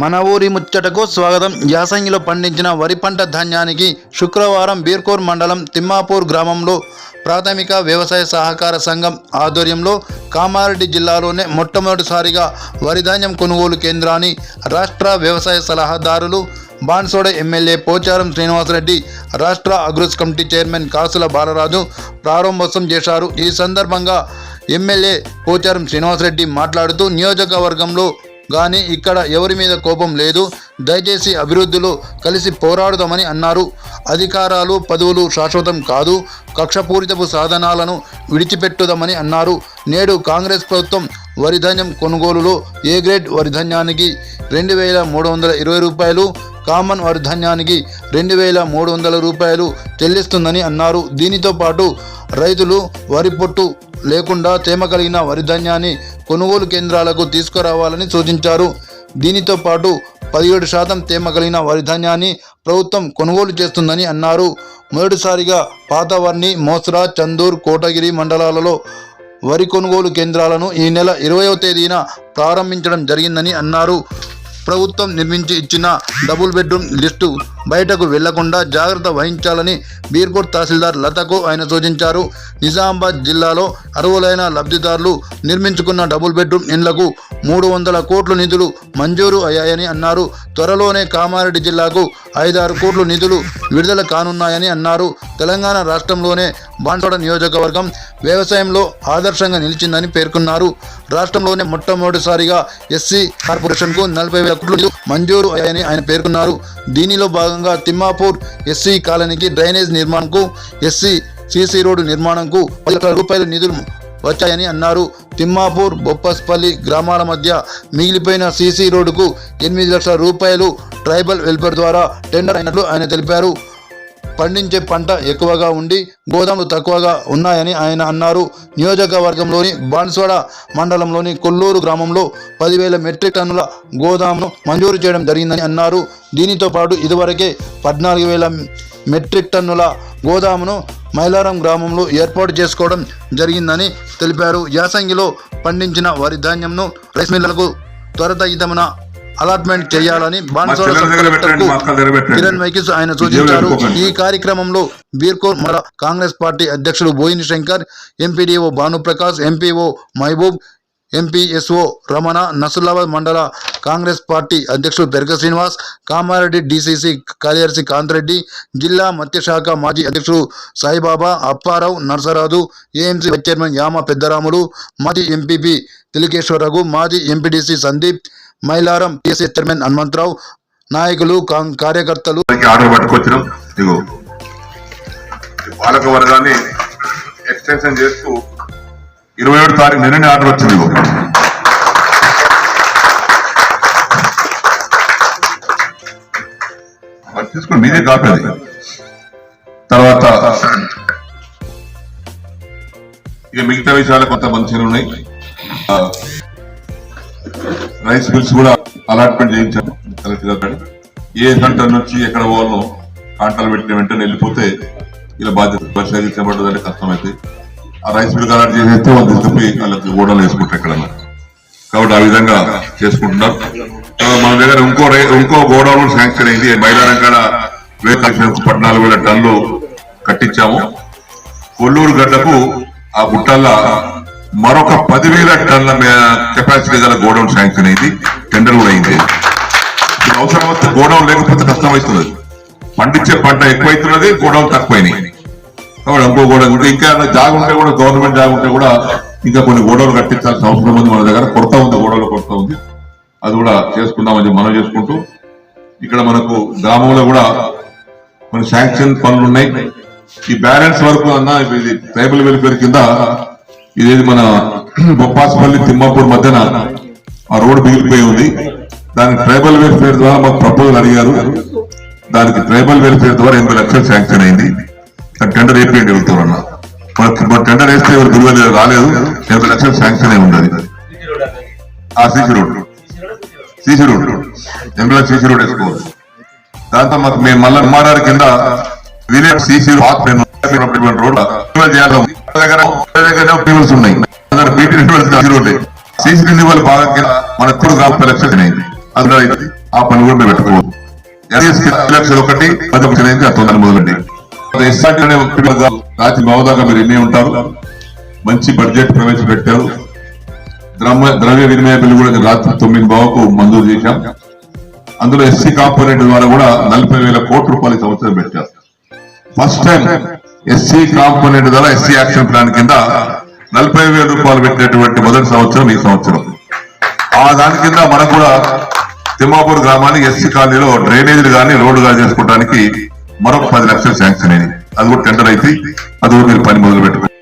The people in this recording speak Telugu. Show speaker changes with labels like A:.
A: మన ఊరి ముచ్చటకు స్వాగతం. యాసంగిలో పండించిన వరి పంట ధాన్యానికి శుక్రవారం బీర్కోర్ మండలం తిమ్మాపూర్ గ్రామంలో ప్రాథమిక వ్యవసాయ సహకార సంఘం ఆధ్వర్యంలో కామారెడ్డి జిల్లాలోనే మొట్టమొదటిసారిగా వరి ధాన్యం కొనుగోలు కేంద్రాన్ని రాష్ట్ర వ్యవసాయ సలహాదారులు బాన్సోడ ఎమ్మెల్యే పోచారం శ్రీనివాసరెడ్డి రాష్ట్ర అగ్రోస్ కమిటీ చైర్మన్ కాసుల బాలరాజు ప్రారంభోత్సవం చేశారు. ఈ సందర్భంగా ఎమ్మెల్యే పోచారం శ్రీనివాసరెడ్డి మాట్లాడుతూ నియోజకవర్గంలో కానీ ఇక్కడ ఎవరి మీద కోపం లేదు. దయచేసి అభివృద్ధిలో కలిసి పోరాడుదామని అన్నారు. అధికారాలు పదవులు శాశ్వతం కాదు. కక్షపూరితపు సాధనాలను విడిచిపెట్టుదామని అన్నారు. నేడు కాంగ్రెస్ ప్రభుత్వం వరిధాన్యం కొనుగోలులో ఏ గ్రేడ్ వరిధాన్యానికి రెండు వేల మూడు వందల ఇరవై రూపాయలు కామన్ వరిధాన్యానికి రెండు వేల మూడు వందల రూపాయలు చెల్లిస్తుందని అన్నారు. దీనితో పాటు రైతులు వరి పొట్టు లేకుండా తేమ కలిగిన వరిధాన్యాన్ని కొనుగోలు కేంద్రాలకు తీసుకురావాలని సూచించారు. దీనితో పాటు పదిహేడు శాతం తేమ కలిగిన వరిధాన్యాన్ని ప్రభుత్వం కొనుగోలు చేస్తుందని అన్నారు. మొదటిసారిగా పాతవర్ణి మోస్రా చందూర్ కోటగిరి మండలాలలో వరి కొనుగోలు కేంద్రాలను ఈ నెల ఇరవయో తేదీన ప్రారంభించడం జరిగిందని అన్నారు. ప్రభుత్వం నిర్మించి ఇచ్చిన డబుల్ బెడ్రూమ్ లిస్టు బయటకు వెళ్ళకుండా జాగ్రత్త వహించాలని బీర్కోట్ తహసీల్దార్ లతకు ఆయన సూచించారు. నిజామాబాద్ జిల్లాలో అర్హులైన లబ్ధిదారులు నిర్మించుకున్న డబుల్ బెడ్రూమ్ ఇండ్లకు మూడు వందల కోట్ల నిధులు మంజూరు అయ్యాయని అన్నారు. త్వరలోనే కామారెడ్డి జిల్లాకు ఐదారు కోట్ల నిధులు విడుదల కానున్నాయని అన్నారు. తెలంగాణ రాష్ట్రంలోనే బాన్సోడ నియోజకవర్గం వ్యవసాయంలో ఆదర్శంగా నిలిచిందని పేర్కొన్నారు. రాష్ట్రంలోనే మొట్టమొదటిసారిగా ఎస్సీ కార్పొరేషన్కు నలభై వేల కోట్లు మంజూరు అయ్యాయని ఆయన పేర్కొన్నారు. దీనిలో భాగంగా తిమ్మాపూర్ ఎస్సీ కాలనీకి డ్రైనేజ్ నిర్మాణంకు ఎస్సీ సీసీ రోడ్డు నిర్మాణంకు పది లక్షల రూపాయల నిధులు వచ్చాయని అన్నారు. తిమ్మాపూర్ బొప్పస్పల్లి గ్రామాల మధ్య మిగిలిపోయిన సీసీ రోడ్డుకు ఎనిమిది లక్షల రూపాయలు ట్రైబల్ వెల్ఫేర్ ద్వారా టెండర్ అయినట్లు ఆయన తెలిపారు. పండించే పంట ఎక్కువగా ఉండి గోదాములు తక్కువగా ఉన్నాయని ఆయన అన్నారు. నియోజకవర్గంలోని బాన్స్వాడ మండలంలోని కొల్లూరు గ్రామంలో పదివేల మెట్రిక్ టన్నుల గోదామును మంజూరు చేయడం జరిగిందని అన్నారు. దీనితో పాటు ఇదివరకే పద్నాలుగు వేల మెట్రిక్ టన్నుల గోదామును మైలారం గ్రామంలో ఏర్పాటు చేసుకోవడం జరిగిందని తెలిపారు. యాసంగిలో పండించిన వరి ధాన్యంను రైస్ మిల్లలకు త్వరితగితమైన అలాట్మెంట్ చేయాలని
B: పెట్టండి.
A: కిరణ్ మైకిస్ ఆయన సూచించారు ఈ కార్యక్రమంలో బీర్కోర్ కాంగ్రెస్ పార్టీ అధ్యక్షుడు Boini Shankar MPDO Bhanuprakash MPO Mahaboob MPSO Ramana Nasullabad మండల కాంగ్రెస్ పార్టీ అధ్యక్షుడు దర్గ శ్రీనివాస్ కామారెడ్డి డీసీసీ కార్యదర్శి కాంతిరెడ్డి జిల్లా మత్స్యశాఖ మాజీ అధ్యక్షుడు Saibaba Apparao Narsaraju AMC vice chairman Yama Peddaramulu మాజీ ఎంపీపీ తిలికేశ్వర రఘు మాజీ MPDC Sandeep Mailaram TC chairman Hanumantharao నాయకులు కార్యకర్తలు.
B: మనకి వర్గాన్ని ఎక్స్టెన్షన్ చేస్తూ ఇరవై ఏడు తారీఖు నిన్ననే ఆర్డర్ వచ్చింది తీసుకుని మీదే కాపీ తర్వాత ఇక మిగతా విషయాలు కొంత మంచిగా ఉన్నాయి. రైస్ బిల్స్ కూడా అలాట్మెంట్ చేయించాను కలెక్టర్ గారు ఏ సెంటర్ నుంచి ఎక్కడ పోవాలో కాంటాలు పెట్టిన వెంటనే వెళ్ళిపోతే ఇలా బాధ్యత పరిశీలించబడ్డదంటే కష్టమైతే ఆ రైస్ మిల్ అలాట్ చేసేస్తే వాళ్ళు తీసుకుపోయి వాళ్ళకి గోడలు వేసుకుంటారు ఎక్కడన్నా. కాబట్టి ఆ విధంగా చేసుకుంటున్నారు మన దగ్గర ఇంకో రై- ఇంకో గోడౌన్ శాంక్షన్ అయింది. మైదానం కాడ వేల పద్నాలుగు వేల టన్లు కట్టించాము. కొల్లూరు గడ్డకు ఆ గుట్టల్లో మరొక పదివేల టన్ల కెపాసిటీ గల గోడౌన్ శాంక్షన్ అయింది. టెండర్ కూడా అయింది. ఇప్పుడు అవసరం వస్తే గోడౌన్ లేకపోతే కష్టం అవుతుంది పండించే పంట ఎక్కువైతున్నది గోడౌన్ తక్కువైనాయి. కాబట్టి ఇంకో గోడౌన్ ఇంకా ఇంకా జాగ ఉంటే కూడా గవర్నమెంట్ జాగ ఉంటే కూడా ఇంకా కొన్ని గోడౌన్లు కట్టించాల్సిన అవసరం ఉంది మన దగ్గర. కొరత ఉంది గోడౌన్లు కొరత ఉంది. అది కూడా చేసుకుందామని మనం చేసుకుంటూ ఇక్కడ మనకు గ్రామంలో కూడా కొన్ని శాంక్షన్ పనులు ఉన్నాయి. ఈ బ్యాలెన్స్ వరకు అన్న ఇది ట్రైబల్ వెల్ఫేర్ కింద ఇదేది మన బొప్పాసపల్లి తిమ్మాపూర్ మధ్యన ఆ రోడ్డు మిగిలిపోయి ఉంది. దానికి ట్రైబల్ వెల్ఫేర్ ద్వారా మాకు ప్రపోజల్ అడిగారు. దానికి ట్రైబల్ వెల్ఫేర్ ద్వారా ఎనభై లక్షలు శాంక్షన్ అయింది. టెండర్ అయిపోయింది వెళ్తారన్న మన టెండర్ వేస్తే ఎవరు దుర్వెల రాలేదు. ఎనభై లక్షలు శాంక్షన్ అయి ఉండదు. ఆ సీసీ రోడ్. CC road. ఎనభై లక్షలు సీసీ రోడ్ వేసుకోవాలి. దాంతో మాకు మేము మళ్ళీ ఎంఆర్ఆర్ కింద విలేజ్ సీసీ రోడ్ దగ్గర ఉన్నాయి. సీసీ రెన్యువల్ సీసీ కింద మన ఇప్పుడు గ్రామ ఎలక్షన్ అయింది. అందులో ఆ పని కూడా మేము పెట్టుకోవచ్చు ఎస్ఎస్కి లక్షలు ఒకటి పది లక్షలు అయింది ఆ తొందర మొదలండి ఎస్ఆర్టీ అనే రాత్రి మహోదాగా మీరు ఎన్ని ఉంటారు. మంచి బడ్జెట్ ప్రవేశపెట్టారు. ద్రవ్య ద్రవ్య వినిమయ బిల్లు కూడా రాత్రి తొమ్మిది బావకు మంజూరు చేశాం. అందులో ఎస్సీ కాంపోనెంట్ ద్వారా కూడా నలభై వేల కోట్ల రూపాయలు ఈ సంవత్సరం పెట్టారు. ఫస్ట్ టైం ఎస్సీ కాంపోనెంట్ ద్వారా ఎస్సీ యాక్షన్ ప్లాన్ కింద నలభై వేల రూపాయలు పెట్టినటువంటి మొదటి సంవత్సరం ఈ సంవత్సరం. ఆ దాని కింద మనకు కూడా తిమ్మాపూర్ గ్రామానికి ఎస్సీ కాలనీలో డ్రైనేజీలు కానీ రోడ్డు కానీ చేసుకోవడానికి మరొక పది లక్షలు శాంక్షన్ అయింది అది కూడా టెండర్ అయితే అది కూడా మీరు పని మొదలు పెట్టారు